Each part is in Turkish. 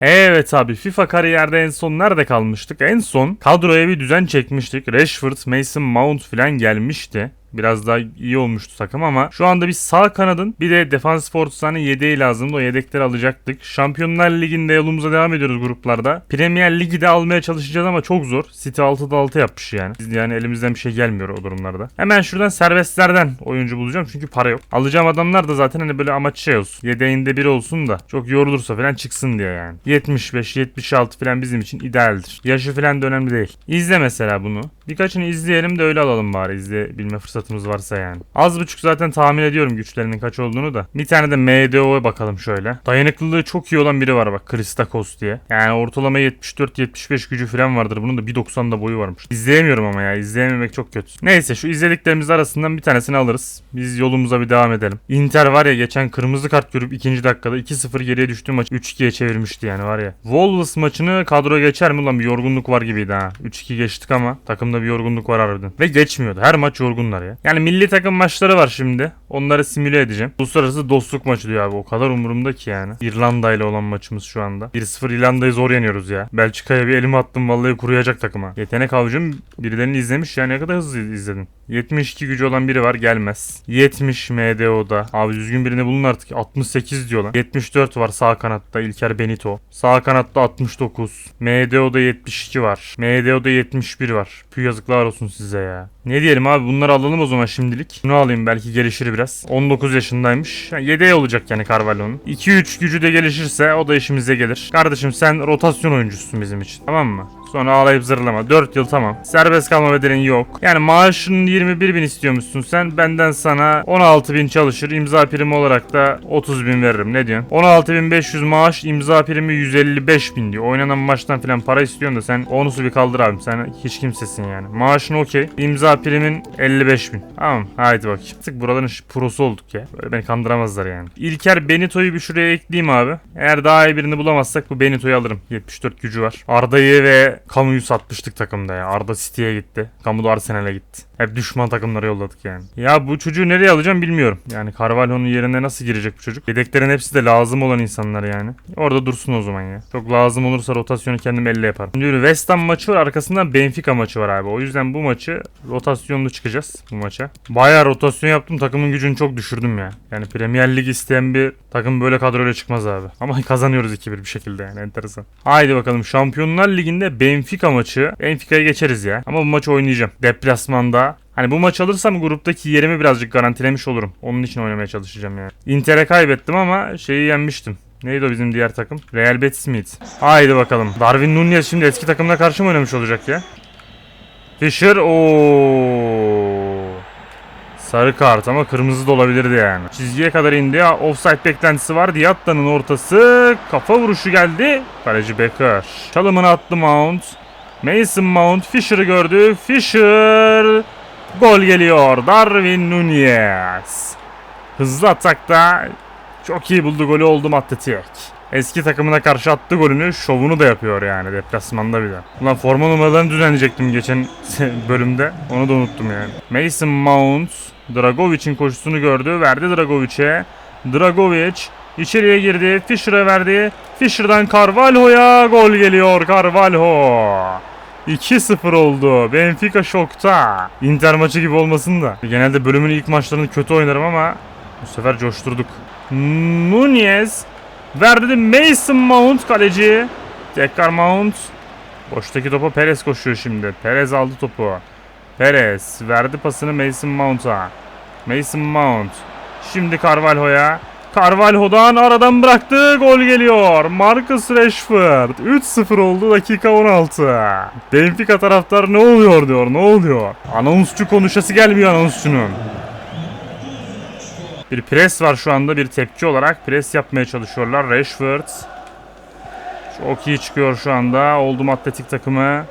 Evet abi FIFA kariyerde en son nerede kalmıştık? En son kadroya bir düzen çekmiştik. Rashford, Mason Mount falan gelmişti. Biraz daha iyi olmuştu takım ama şu anda bir sağ kanadın bir de defans fortuna yedeği lazımdı. O yedekleri alacaktık. Şampiyonlar Ligi'nde yolumuza devam ediyoruz gruplarda. Premier Ligi de almaya çalışacağız ama çok zor. City 6'da 6 yapmış yani. Biz yani elimizden bir şey gelmiyor o durumlarda. Hemen şuradan serbestlerden oyuncu bulacağım çünkü para yok. Alacağım adamlar da zaten hani böyle amaç şey olsun. Yedeğinde biri olsun da çok yorulursa falan çıksın diye yani. 75, 76 falan bizim için idealdir. Yaşı falan da önemli değil. İzle mesela bunu. Birkaçını izleyelim de öyle alalım bari izleyebilme fırsatımız varsa yani. Az buçuk zaten tahmin ediyorum güçlerinin kaç olduğunu da. Bir tane de MDO'ya bakalım şöyle. Dayanıklılığı çok iyi olan biri var bak Kristakos diye. Yani ortalama 74-75 gücü falan vardır. Bunun da 1.90'da boyu varmış. İzleyemiyorum ama ya izleyememek çok kötü. Neyse şu izlediklerimiz arasından bir tanesini alırız. Biz yolumuza bir devam edelim. Inter var ya geçen kırmızı kart görüp ikinci dakikada 2-0 geriye düştüğü maçı 3-2'ye çevirmişti yani var ya. Wolves maçını kadroya geçer mi lan bir yorgunluk var gibiydi ha. 3-2 geçtik ama takımda bir yorgunluk var harbiden. Ve geçmiyordu. Her maç yorgunlar ya. Yani milli takım maçları var şimdi. Onları simüle edeceğim. Uluslararası dostluk maçı diyor abi. O kadar umurumda ki yani. İrlanda ile olan maçımız şu anda. 1-0 İrlanda'yı zor yeniyoruz ya. Belçika'ya bir elimi attım vallahi kuruyacak takıma. Yetenek avcım birilerini izlemiş ya ne kadar hızlı izledin. 72 gücü olan biri var gelmez. 70 MDO'da. Abi düzgün birini bulun artık. 68 diyor lan. 74 var sağ kanatta İlker Benito. Sağ kanatta 69. MDO'da 72 var. MDO'da 71 var. Pü yazıklar olsun size ya. Ne diyelim abi bunları alalım o zaman şimdilik. Bunu alayım belki gelişir biraz. 19 yaşındaymış. Yani yedeği olacak yani Carvalho'nun. 2-3 gücü de gelişirse o da işimize gelir. Kardeşim sen rotasyon oyuncusun bizim için. Tamam mı? Sonra ağlayıp zırlama. 4 yıl tamam. Serbest kalma bedelin yok. Yani maaşın 21 bin istiyormuşsun sen. Benden sana 16 bin çalışır. İmza primi olarak da 30 bin veririm. Ne diyorsun? 16.500 maaş imza primi 155 bin diyor. Oynanan maçtan falan para istiyorsun da sen onu su bir kaldır abi. Sen hiç kimsesin yani. Maaşın okey. İmza primin 55 bin. Tamam haydi bakayım. Artık buraların prosu olduk ya. Böyle beni kandıramazlar yani. İlker Benito'yu bir şuraya ekleyeyim abi. Eğer daha iyi birini bulamazsak bu Benito'yu alırım. 74 gücü var. Arda'yı ve Kamu'yu satmıştık takımda ya. Arda City'ye gitti. Kamu da Arsenal'e gitti. Hep düşman takımlara yolladık yani. Ya bu çocuğu nereye alacağım bilmiyorum. Yani Carvalho'nun yerine nasıl girecek bu çocuk? Yedeklerin hepsi de lazım olan insanlar yani. Orada dursun o zaman ya. Çok lazım olursa rotasyonu kendim elle yaparım. Şimdi West Ham maçı var arkasından Benfica maçı var abi. O yüzden bu maçı rotasyonlu çıkacağız bu maça. Bayağı rotasyon yaptım. Takımın gücünü çok düşürdüm ya. Yani Premier Lig isteyen bir takım böyle kadroyla çıkmaz abi. Ama kazanıyoruz 2-1 bir şekilde yani enteresan. Haydi bakalım Şampiyonlar Ligi'nde Benfica maçı. Benfica'ya geçeriz ya. Ama bu maçı oynayacağım. Deplasmanda Hani bu maç alırsam gruptaki yerimi birazcık garantilemiş olurum. Onun için oynamaya çalışacağım yani. Inter'e kaybettim ama şeyi yenmiştim. Neydi o bizim diğer takım? Real Betis miydi? Haydi bakalım. Darwin Nunez şimdi eski takımına karşı mı oynamış olacak ya? Fischer ooo. Sarı kart ama kırmızı da olabilirdi yani. Çizgiye kadar indi. Offside beklentisi var. Diatta'nın ortası. Kafa vuruşu geldi. Kaleci Becker. Çalımını attı Mount. Mason Mount Fisher'ı gördü. Fisher. Gol geliyor. Darwin Nunez. Hızlı atakta çok iyi buldu golü oldum Atletik. Eski takımına karşı attı golünü şovunu da yapıyor yani deplasmanda bile. Ulan forma numaralarını düzenleyecektim geçen bölümde. Onu da unuttum yani. Mason Mount Dragovic'in koşusunu gördü. Verdi Dragovic'e. Dragovic içeriye girdi. Fisher'a verdi. Fisher'dan Carvalho'ya gol geliyor Carvalho. 2-0 oldu. Benfica şokta. Inter maçı gibi olmasın da. Genelde bölümün ilk maçlarını kötü oynarım ama bu sefer coşturduk. Nunez verdi Mason Mount kaleci. Tekrar Mount. Boştaki topa Perez koşuyor şimdi. Perez aldı topu. Perez verdi pasını Mason Mount'a. Mason Mount. Şimdi Carvalho'ya. Carvalho'dan aradan bıraktı. Gol geliyor. Marcus Rashford. 3-0 oldu dakika 16. Benfica taraftar ne oluyor diyor. Ne oluyor? Anonsçu konuşası gelmiyor anonsçunun. Bir pres var şu anda bir tepki olarak. Pres yapmaya çalışıyorlar. Rashford. Çok iyi çıkıyor şu anda. Oldum atletik takımı.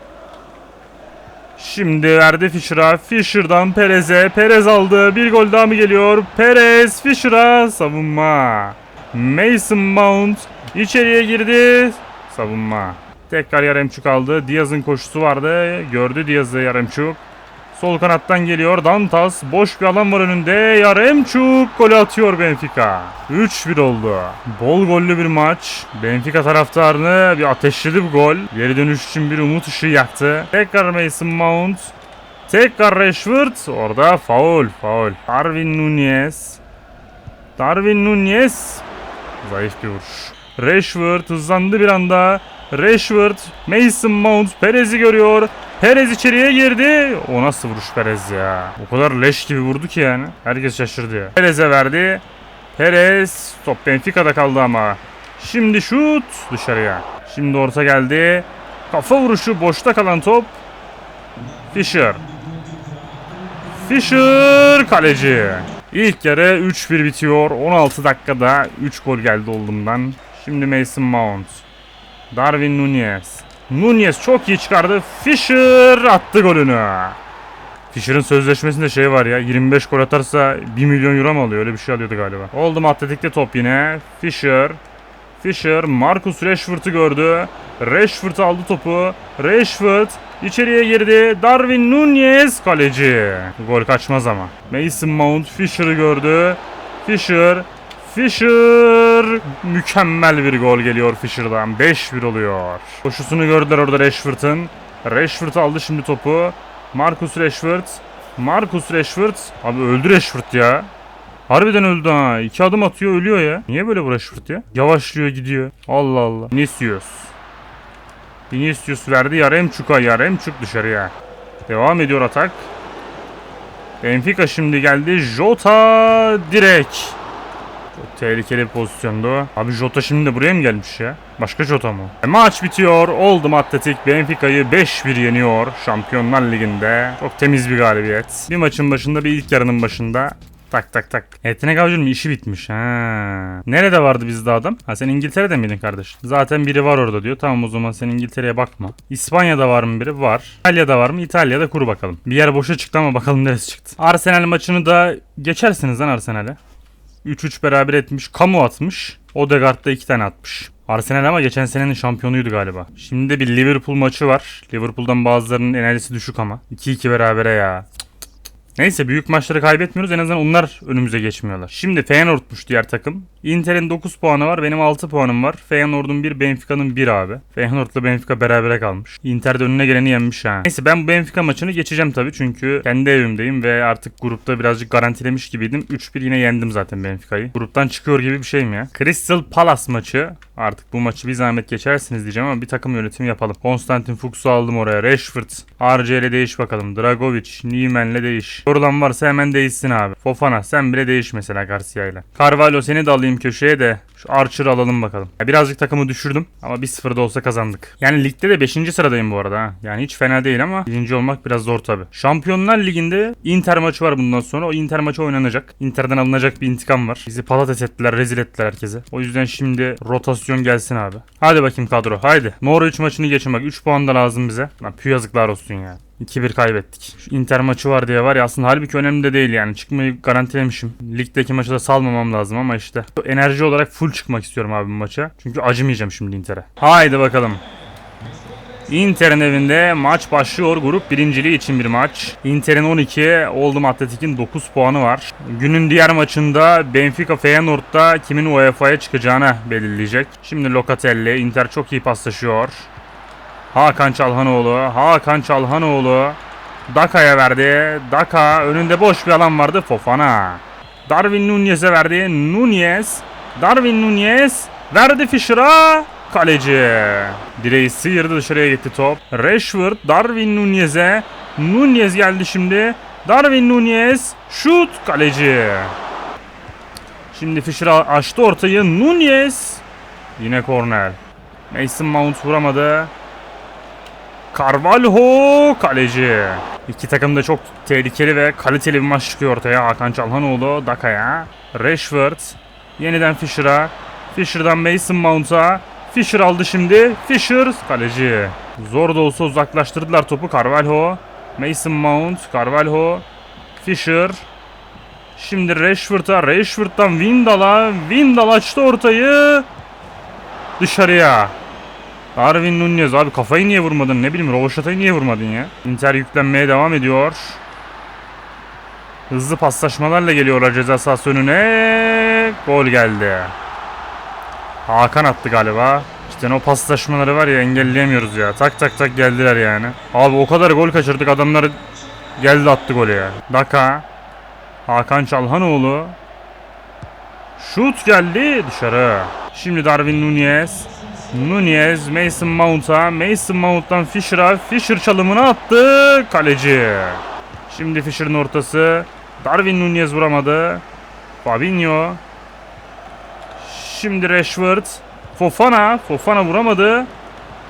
Şimdi verdi Fisher'a. Fisher'dan Perez'e. Perez aldı. Bir gol daha mı geliyor? Perez Fisher'a savunma. Mason Mount içeriye girdi. Savunma. Tekrar Yaremçuk aldı. Diaz'ın koşusu vardı. Gördü Diaz'ı Yaremçuk. Sol kanattan geliyor Dantas. Boş bir alan var önünde. Yaremçuk golü atıyor Benfica. 3-1 oldu. Bol gollü bir maç. Benfica taraftarını bir ateşledi bu gol. Geri dönüş için bir umut ışığı yaktı. Tekrar Mason Mount. Tekrar Rashford. Orada faul. Faul. Darwin Nunez. Darwin Nunez. Zayıf bir vuruş. Rashford hızlandı bir anda. Rashford, Mason Mount Perez'i görüyor. Perez içeriye girdi. O nasıl vuruş Perez ya? O kadar leş gibi vurdu ki yani. Herkes şaşırdı ya. Perez'e verdi. Perez top Benfica'da kaldı ama. Şimdi şut dışarıya. Şimdi orta geldi. Kafa vuruşu boşta kalan top. Fischer. Fischer kaleci. İlk yarı 3-1 bitiyor. 16 dakikada 3 gol geldi oldumdan. Şimdi Mason Mount. Darwin Nunez. Nunez çok iyi çıkardı. Fischer attı golünü. Fischer'ın sözleşmesinde şey var ya 25 gol atarsa 1 milyon euro mu alıyor öyle bir şey alıyordu galiba. Oldum atletikte top yine. Fischer. Fischer Marcus Rashford'u gördü. Rashford aldı topu. Rashford içeriye girdi. Darwin Nunez kaleci. Gol kaçmaz ama. Mason Mount Fischer'ı gördü. Fischer Fischer mükemmel bir gol geliyor Fischer'dan. 5-1 oluyor. Koşusunu gördüler orada Rashford'ın. Rashford aldı şimdi topu. Marcus Rashford. Marcus Rashford. Abi öldü Rashford ya. Harbiden öldü ha. İki adım atıyor ölüyor ya. Niye böyle bu Rashford ya? Yavaşlıyor gidiyor. Allah Allah. Vinicius. Vinicius verdi Yaremçuk'a. Yaremçuk dışarıya. Devam ediyor atak. Benfica şimdi geldi. Jota direkt. Tehlikeli bir pozisyondu. Abi Jota şimdi de buraya mı gelmiş ya? Başka Jota mı? E, maç bitiyor. Oldum Atletik Benfica'yı 5-1 yeniyor Şampiyonlar Ligi'nde. Çok temiz bir galibiyet. Bir maçın başında bir ilk yarının başında Tak tak tak. Etine Avcı'nın işi bitmiş. Ha. Nerede vardı bizde adam? Ha sen İngiltere'de miydin kardeş? Zaten biri var orada diyor. Tamam o zaman sen İngiltere'ye bakma. İspanya'da var mı biri? Var. İtalya'da var mı? İtalya'da kur bakalım. Bir yer boşa çıktı ama bakalım neresi çıktı. Arsenal maçını da geçersiniz lan Arsenal'e. 3-3 beraber etmiş. Kamu atmış. Odegaard da 2 tane atmış. Arsenal ama geçen senenin şampiyonuydu galiba. Şimdi de bir Liverpool maçı var. Liverpool'dan bazılarının enerjisi düşük ama. 2-2 berabere ya. Neyse büyük maçları kaybetmiyoruz. En azından onlar önümüze geçmiyorlar. Şimdi Feyenoord'muş diğer takım. Inter'in 9 puanı var. Benim 6 puanım var. Feyenoord'un 1, Benfica'nın 1 abi. Feyenoord'la Benfica berabere kalmış. Inter de önüne geleni yenmiş ha. Neyse ben bu Benfica maçını geçeceğim tabii. Çünkü kendi evimdeyim ve artık grupta birazcık garantilemiş gibiydim. 3-1 yine yendim zaten Benfica'yı. Gruptan çıkıyor gibi bir şeyim ya. Crystal Palace maçı. Artık bu maçı bir zahmet geçersiniz diyeceğim ama bir takım yönetimi yapalım. Konstantin Fuchs'u aldım oraya. Rashford. RC ile değiş bakalım. Dragovic. Neyman'le değiş. Sorulan varsa hemen değişsin abi. Fofana sen bile değiş mesela Garcia ile. Carvalho seni de alayım köşeye de. Şu Archer'ı alalım bakalım. Ya birazcık takımı düşürdüm ama 1-0'da olsa kazandık. Yani ligde de 5. sıradayım bu arada ha. Yani hiç fena değil ama birinci olmak biraz zor tabi. Şampiyonlar Ligi'nde Inter maçı var bundan sonra. O Inter maçı oynanacak. Inter'den alınacak bir intikam var. Bizi patates ettiler, rezil ettiler herkese. O yüzden şimdi rotasyon gelsin abi. Hadi bakayım kadro. Haydi. Norwich maçını geçin bak. 3 puan da lazım bize. Lan pü yazıklar olsun ya. 2-1 kaybettik. Şu Inter maçı var diye var ya aslında halbuki önemli de değil yani. Çıkmayı garantilemişim. Ligdeki maçı da salmamam lazım ama işte. Enerji olarak full çıkmak istiyorum abi bu maça. Çünkü acımayacağım şimdi Inter'e. Haydi bakalım. Inter'in evinde maç başlıyor. Grup birinciliği için bir maç. Inter'in 12, Oldum Atletik'in 9 puanı var. Günün diğer maçında Benfica Feyenoord'da kimin UEFA'ya çıkacağını belirleyecek. Şimdi Locatelli, Inter çok iyi paslaşıyor. Hakan Çalhanoğlu, Hakan Çalhanoğlu. Daka'ya verdi. Daka önünde boş bir alan vardı. Fofana. Darwin Nunez'e verdi. Nunez. Darwin Nunez. Verdi Fischer'a. Kaleci. Direği sıyırdı dışarıya gitti top. Rashford Darwin Nunez'e. Nunez geldi şimdi. Darwin Nunez. Şut. Kaleci. Şimdi Fischer açtı ortayı. Nunez. Yine korner. Mason Mount vuramadı. Carvalho kaleci. İki takım da çok tehlikeli ve kaliteli bir maç çıkıyor ortaya. Hakan Çalhanoğlu Daka'ya. Rashford. Yeniden Fischer'a. Fischer'dan Mason Mount'a. Fischer aldı şimdi. Fischer kaleci. Zor da olsa uzaklaştırdılar topu. Carvalho. Mason Mount. Carvalho. Fischer. Şimdi Rashford'a. Rashford'dan Windal'a. Windal açtı ortayı. Dışarıya. Darwin Nunez abi kafayı niye vurmadın ne bileyim Rovaşata'yı niye vurmadın ya? Inter yüklenmeye devam ediyor. Hızlı paslaşmalarla geliyorlar ceza sahası önüne. Gol geldi. Hakan attı galiba. İşte o paslaşmaları var ya engelleyemiyoruz ya. Tak tak tak geldiler yani. Abi o kadar gol kaçırdık adamlar geldi attı golü ya. Daka. Hakan Çalhanoğlu. Şut geldi dışarı. Şimdi Darwin Nunez. Nunez Mason Mount'a. Mason Mount'tan Fisher'a. Fisher çalımını attı. Kaleci. Şimdi Fisher'ın ortası. Darwin Nunez vuramadı. Fabinho. Şimdi Rashford. Fofana. Fofana vuramadı.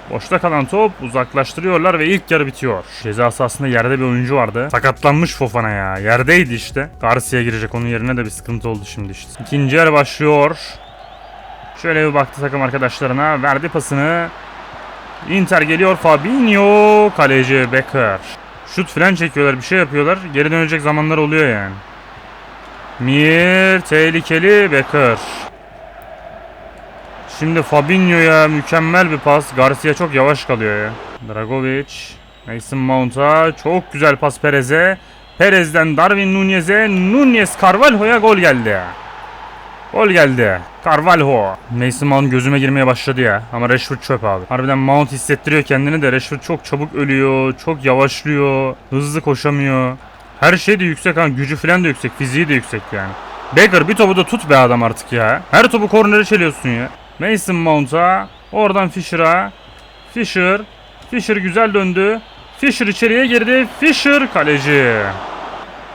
Boşta kalan top uzaklaştırıyorlar ve ilk yarı bitiyor. Ceza sahasında yerde bir oyuncu vardı. Sakatlanmış Fofana ya. Yerdeydi işte. Garcia girecek onun yerine de bir sıkıntı oldu şimdi işte. İkinci yarı başlıyor. Şöyle bir baktı takım arkadaşlarına. Verdi pasını. Inter geliyor. Fabinho. Kaleci Becker. Şut falan çekiyorlar. Bir şey yapıyorlar. Geri dönecek zamanlar oluyor yani. Mir tehlikeli Becker. Şimdi Fabinho'ya mükemmel bir pas. Garcia çok yavaş kalıyor ya. Dragovic. Mason Mount'a çok güzel pas Perez'e. Perez'den Darwin Nunez'e. Nunez Carvalho'ya gol geldi. Gol geldi. Carvalho. Mason Mount gözüme girmeye başladı ya. Ama Rashford çöp abi. Harbiden Mount hissettiriyor kendini de Rashford çok çabuk ölüyor. Çok yavaşlıyor. Hızlı koşamıyor. Her şey de yüksek ha. Gücü falan da yüksek. Fiziği de yüksek yani. Baker bir topu da tut be adam artık ya. Her topu kornere çeliyorsun ya. Mason Mount'a. Oradan Fisher'a. Fisher. Fisher güzel döndü. Fisher içeriye girdi. Fisher kaleci.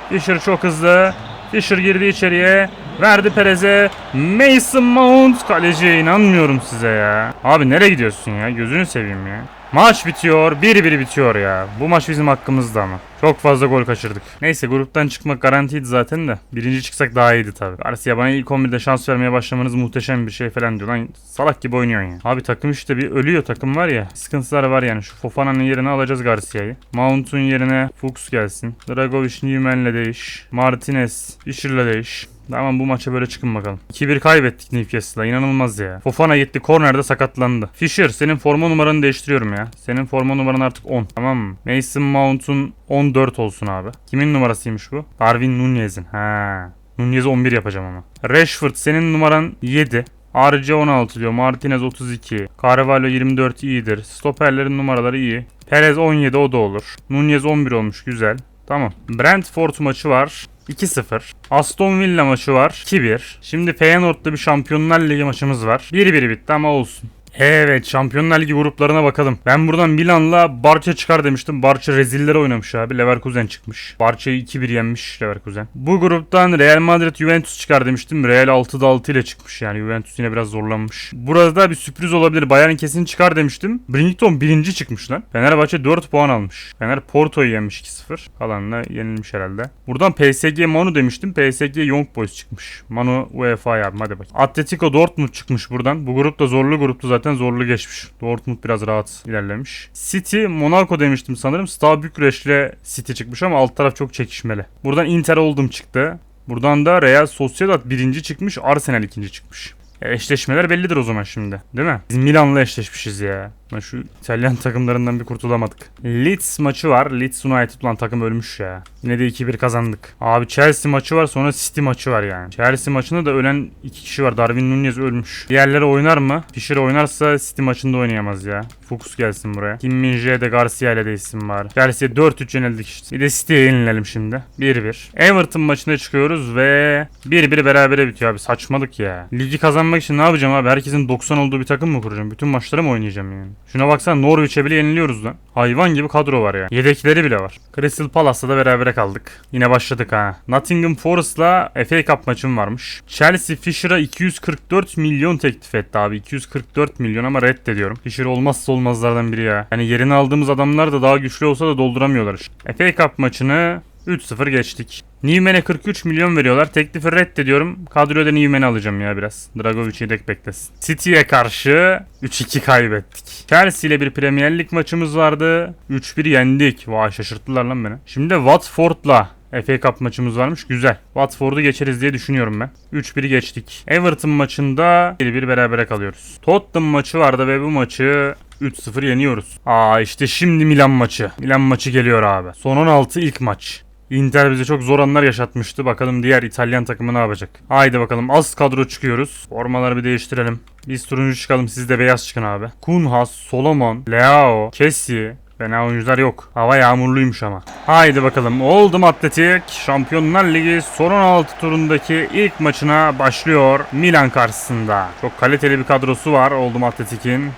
Fisher çok hızlı. Fisher girdi içeriye. Verdi Perez'e. Mason Mount kaleci. inanmıyorum size ya. Abi nereye gidiyorsun ya? Gözünü seveyim ya. Maç bitiyor. 1-1 bitiyor ya. Bu maç bizim hakkımızda ama. Çok fazla gol kaçırdık. Neyse gruptan çıkmak garantiydi zaten de. Birinci çıksak daha iyiydi tabii. Garcia bana ilk 11'de şans vermeye başlamanız muhteşem bir şey falan diyor. Lan salak gibi oynuyorsun ya. Abi takım işte bir ölüyor takım var ya. Sıkıntılar var yani. Şu Fofana'nın yerine alacağız Garcia'yı. Mount'un yerine Fuchs gelsin. Dragovic Newman'le değiş. Martinez Fischer'la değiş. Tamam bu maça böyle çıkın bakalım. 2-1 kaybettik Newcastle'a inanılmaz ya. Fofana gitti kornerde sakatlandı. Fisher senin forma numaranı değiştiriyorum ya. Senin forma numaran artık 10 tamam mı? Mason Mount'un 14 olsun abi. Kimin numarasıymış bu? Darwin Nunez'in. Ha. Nunez'i 11 yapacağım ama. Rashford senin numaran 7. RC 16 diyor. Martinez 32. Carvalho 24 iyidir. Stoperlerin numaraları iyi. Perez 17 o da olur. Nunez 11 olmuş güzel. Tamam. Brentford maçı var. 2-0. Aston Villa maçı var. 2-1. Şimdi Feyenoord'da bir Şampiyonlar Ligi maçımız var. 1-1 bitti ama olsun. Evet Şampiyonlar Ligi gruplarına bakalım. Ben buradan Milan'la Barça çıkar demiştim. Barça rezillere oynamış abi. Leverkusen çıkmış. Barça'yı 2-1 yenmiş Leverkusen. Bu gruptan Real Madrid Juventus çıkar demiştim. Real 6'da 6 ile çıkmış yani. Juventus yine biraz zorlanmış. Burada bir sürpriz olabilir. Bayern kesin çıkar demiştim. Brighton birinci çıkmış lan. Fenerbahçe 4 puan almış. Fener Porto'yu yenmiş 2-0. Kalanla yenilmiş herhalde. Buradan PSG Manu demiştim. PSG Young Boys çıkmış. Manu UEFA yardım hadi bak. Atletico Dortmund çıkmış buradan. Bu grup da zorlu gruptu zaten zorlu geçmiş. Dortmund biraz rahat ilerlemiş. City Monaco demiştim sanırım. Stade Bükreş'le City çıkmış ama alt taraf çok çekişmeli. Buradan Inter oldum çıktı. Buradan da Real Sociedad birinci çıkmış. Arsenal ikinci çıkmış. E, eşleşmeler bellidir o zaman şimdi. Değil mi? Biz Milan'la eşleşmişiz ya. Lan şu İtalyan takımlarından bir kurtulamadık. Leeds maçı var. Leeds United lan takım ölmüş ya. Yine de 2-1 kazandık. Abi Chelsea maçı var sonra City maçı var yani. Chelsea maçında da ölen iki kişi var. Darwin Nunez ölmüş. Diğerleri oynar mı? Fischer oynarsa City maçında oynayamaz ya. Fuchs gelsin buraya. Kim Min Jae de Garcia ile değilsin bari. Chelsea 4-3 yenildik işte. Bir de City'ye yenilelim şimdi. 1-1. Everton maçına çıkıyoruz ve 1-1 berabere bitiyor abi. Saçmalık ya. Ligi kazanmak için ne yapacağım abi? Herkesin 90 olduğu bir takım mı kuracağım? Bütün maçları mı oynayacağım yani? Şuna baksana Norwich'e bile yeniliyoruz lan. Hayvan gibi kadro var ya. Yedekleri bile var. Crystal Palace'la da berabere kaldık. Yine başladık ha. Nottingham Forest'la FA Cup maçım varmış. Chelsea Fisher'a 244 milyon teklif etti abi. 244 milyon ama reddediyorum. Fisher olmazsa olmazlardan biri ya. Yani yerini aldığımız adamlar da daha güçlü olsa da dolduramıyorlar. FA Cup maçını 3-0 geçtik. Newman'e 43 milyon veriyorlar. Teklifi reddediyorum. Kadroda Newman'i alacağım ya biraz. Dragovic yedek beklesin. City'ye karşı 3-2 kaybettik. Chelsea ile bir Premier Lig maçımız vardı. 3-1 yendik. Vay şaşırttılar lan beni. Şimdi Watford'la FA Cup maçımız varmış. Güzel. Watford'u geçeriz diye düşünüyorum ben. 3-1 geçtik. Everton maçında 1-1 berabere kalıyoruz. Tottenham maçı vardı ve bu maçı 3-0 yeniyoruz. Aa işte şimdi Milan maçı. Milan maçı geliyor abi. Son 16 ilk maç. Inter bize çok zor anlar yaşatmıştı. Bakalım diğer İtalyan takımı ne yapacak? Haydi bakalım az kadro çıkıyoruz. Formaları bir değiştirelim. Biz turuncu çıkalım siz de beyaz çıkın abi. Kunhas, Solomon, Leao, Kessi, Fena oyuncular yok. Hava yağmurluymuş ama. Haydi bakalım. Oldum Atletik. Şampiyonlar Ligi son 16 turundaki ilk maçına başlıyor. Milan karşısında. Çok kaliteli bir kadrosu var Oldum Atletik'in.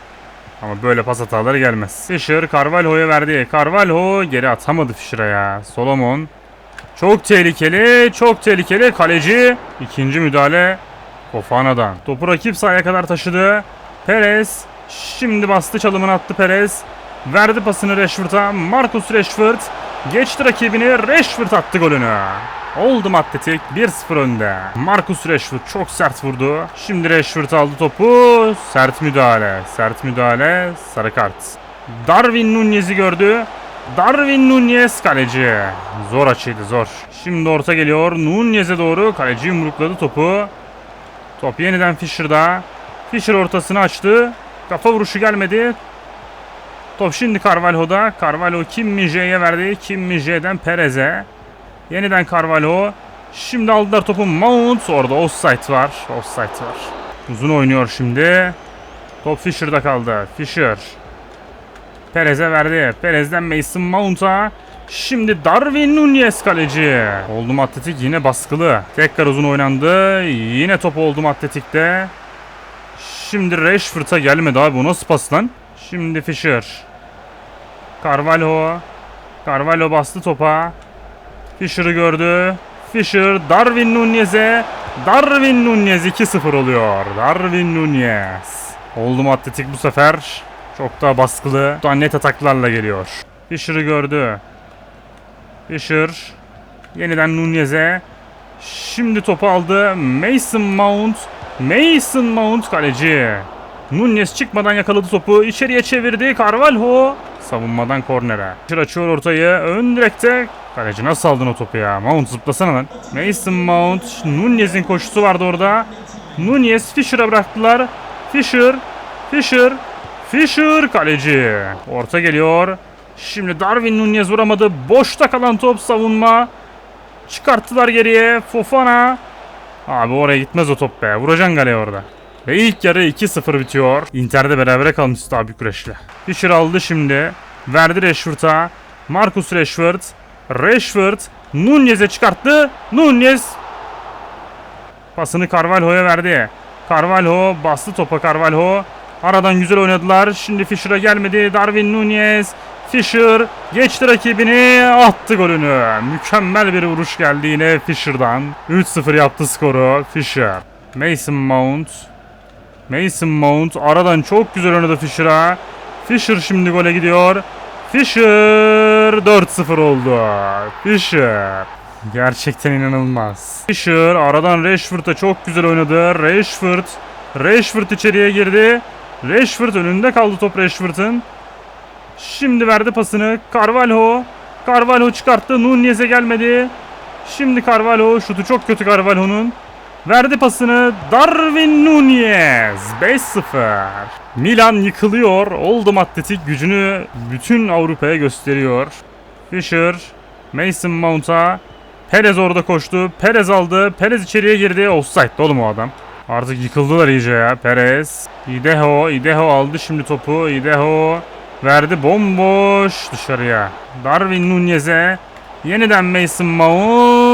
Ama böyle pas hataları gelmez. Fischer Carvalho'ya verdi. Carvalho geri atamadı Fischer'a ya. Solomon. Çok tehlikeli. Çok tehlikeli. Kaleci. İkinci müdahale. Fofana'dan. Topu rakip sahaya kadar taşıdı. Perez. Şimdi bastı çalımını attı Perez. Verdi pasını Rashford'a. Marcus Rashford. Geçti rakibini. Rashford attı golünü. Oldum Atletik 1-0 önde. Marcus Rashford çok sert vurdu. Şimdi Rashford aldı topu. Sert müdahale. Sert müdahale. Sarı kart. Darwin Nunez'i gördü. Darwin Nunez kaleci. Zor açıydı zor. Şimdi orta geliyor. Nunez'e doğru kaleci yumrukladı topu. Top yeniden Fischer'da. Fischer ortasını açtı. Kafa vuruşu gelmedi. Top şimdi Carvalho'da. Carvalho Kim Mije'ye verdi. Kim Mije'den Perez'e. Yeniden Carvalho. Şimdi aldılar topu Mount. Orada offside var. Offside var. Uzun oynuyor şimdi. Top Fischer'da kaldı. Fischer. Perez'e verdi. Perez'den Mason Mount'a. Şimdi Darwin Nunez kaleci. Oldum Atletik yine baskılı. Tekrar uzun oynandı. Yine top Oldum Atletik'te. Şimdi Rashford'a gelmedi abi. Bu nasıl pas lan? Şimdi Fischer. Carvalho. Carvalho bastı topa. Fischer'ı gördü. Fischer Darwin Nunez'e. Darwin Nunez 2-0 oluyor. Darwin Nunez. Oldum Atletik bu sefer. Çok daha baskılı. Daha net ataklarla geliyor. Fischer'ı gördü. Fischer. Yeniden Nunez'e. Şimdi topu aldı. Mason Mount. Mason Mount kaleci. Nunez çıkmadan yakaladı topu. içeriye çevirdi. Carvalho. Savunmadan kornere. Açıyor ortayı. Ön direkte. Kaleci nasıl aldın o topu ya? Mount zıplasana lan. Mason Mount. Nunez'in koşusu vardı orada. Nunez Fischer'a bıraktılar. Fischer. Fischer. Fischer kaleci. Orta geliyor. Şimdi Darwin Nunez vuramadı. Boşta kalan top savunma. Çıkarttılar geriye. Fofana. Abi oraya gitmez o top be. Vuracaksın galeye orada. Ve ilk yarı 2-0 bitiyor. Inter'de berabere kalmıştı abi Bükreş'le. Fischer aldı şimdi. Verdi Rashford'a. Marcus Rashford. Rashford. Nunez'e çıkarttı. Nunez. Pasını Carvalho'ya verdi. Carvalho bastı topa Carvalho. Aradan güzel oynadılar. Şimdi Fischer'a gelmedi. Darwin Nunez. Fischer geçti rakibini attı golünü. Mükemmel bir vuruş geldi yine Fischer'dan. 3-0 yaptı skoru Fischer. Mason Mount. Mason Mount aradan çok güzel oynadı Fischer'a. Fischer şimdi gole gidiyor. Fischer 4-0 oldu. Fischer. Gerçekten inanılmaz. Fischer aradan Rashford'a çok güzel oynadı. Rashford. Rashford içeriye girdi. Rashford önünde kaldı top Rashford'ın. Şimdi verdi pasını. Carvalho. Carvalho çıkarttı. Nunez'e gelmedi. Şimdi Carvalho. Şutu çok kötü Carvalho'nun. Verdi pasını. Darwin Nunez. 5-0. Milan yıkılıyor. Oldum Atletik gücünü bütün Avrupa'ya gösteriyor. Fischer. Mason Mount'a. Perez orada koştu. Perez aldı. Perez içeriye girdi. Offside'de oğlum o adam. Artık yıkıldılar iyice ya. Perez. Ideho. Ideho aldı şimdi topu. Ideho. Verdi bomboş dışarıya. Darwin Nunez'e. Yeniden Mason Mount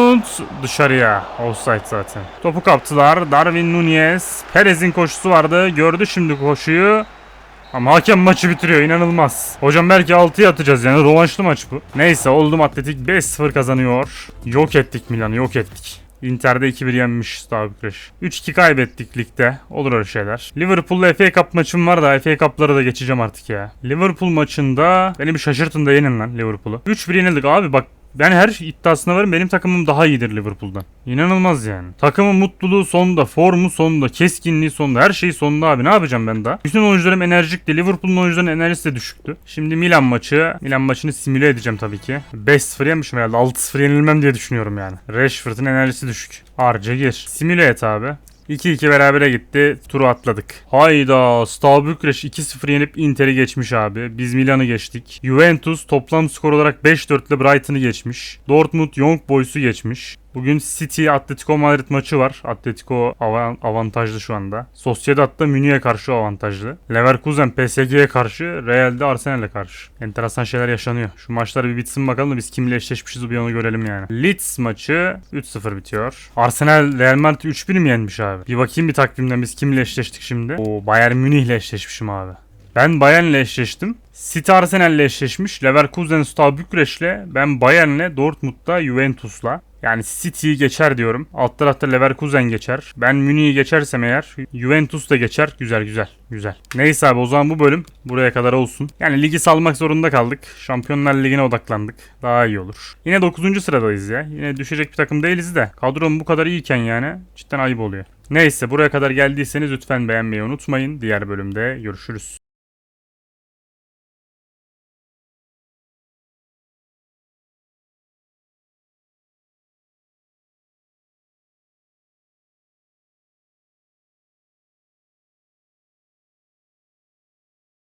dışarıya. Offside zaten. Topu kaptılar. Darwin Nunez. Perez'in koşusu vardı. Gördü şimdi koşuyu. Ama hakem maçı bitiriyor inanılmaz. Hocam belki 6'ya atacağız yani rövanşlı maç bu. Neyse oldum Atletik 5-0 kazanıyor. Yok ettik Milan'ı yok ettik. Inter'de 2-1 yenmiş Steaua Bükreş. 3-2 kaybettik ligde. Olur öyle şeyler. Liverpool'la FA Cup maçım var da FA Cup'lara da geçeceğim artık ya. Liverpool maçında beni bir şaşırtın da yenin lan Liverpool'u. 3-1 yenildik abi bak ben her iddiasına varım benim takımım daha iyidir Liverpool'dan. İnanılmaz yani. Takımın mutluluğu sonda, formu sonda, keskinliği sonda, her şey sonda abi. Ne yapacağım ben daha? Bütün oyuncularım enerjikti. Liverpool'un oyuncularının enerjisi de düşüktü. Şimdi Milan maçı. Milan maçını simüle edeceğim tabii ki. 5-0 yemişim herhalde. 6-0 yenilmem diye düşünüyorum yani. Rashford'un enerjisi düşük. Harca gir. Simüle et abi. 2-2 berabere gitti. Turu atladık. Hayda. Steaua Bükreş 2-0 yenip Inter'i geçmiş abi. Biz Milan'ı geçtik. Juventus toplam skor olarak 5-4 ile Brighton'ı geçmiş. Dortmund Young Boys'u geçmiş. Bugün City Atletico Madrid maçı var. Atletico avan- avantajlı şu anda. Sociedad da Münih'e karşı avantajlı. Leverkusen PSG'ye karşı, Real'de Arsenal'e karşı. Enteresan şeyler yaşanıyor. Şu maçlar bir bitsin bakalım da biz kimle eşleşmişiz bir onu görelim yani. Leeds maçı 3-0 bitiyor. Arsenal Real Madrid 3-1 mi yenmiş abi? Bir bakayım bir takvimden biz kimle eşleştik şimdi. Oo Bayern Münih'le eşleşmişim abi. Ben Bayern'le eşleştim. City Arsenal'le eşleşmiş. Leverkusen Steaua Bükreş'le. Ben Bayern'le Dortmund'da Juventus'la. Yani City'yi geçer diyorum. Alt tarafta Leverkusen geçer. Ben Münih'i geçersem eğer Juventus da geçer. Güzel güzel güzel. Neyse abi o zaman bu bölüm buraya kadar olsun. Yani ligi salmak zorunda kaldık. Şampiyonlar Ligi'ne odaklandık. Daha iyi olur. Yine 9. sıradayız ya. Yine düşecek bir takım değiliz de. Kadrom bu kadar iyiyken yani cidden ayıp oluyor. Neyse buraya kadar geldiyseniz lütfen beğenmeyi unutmayın. Diğer bölümde görüşürüz.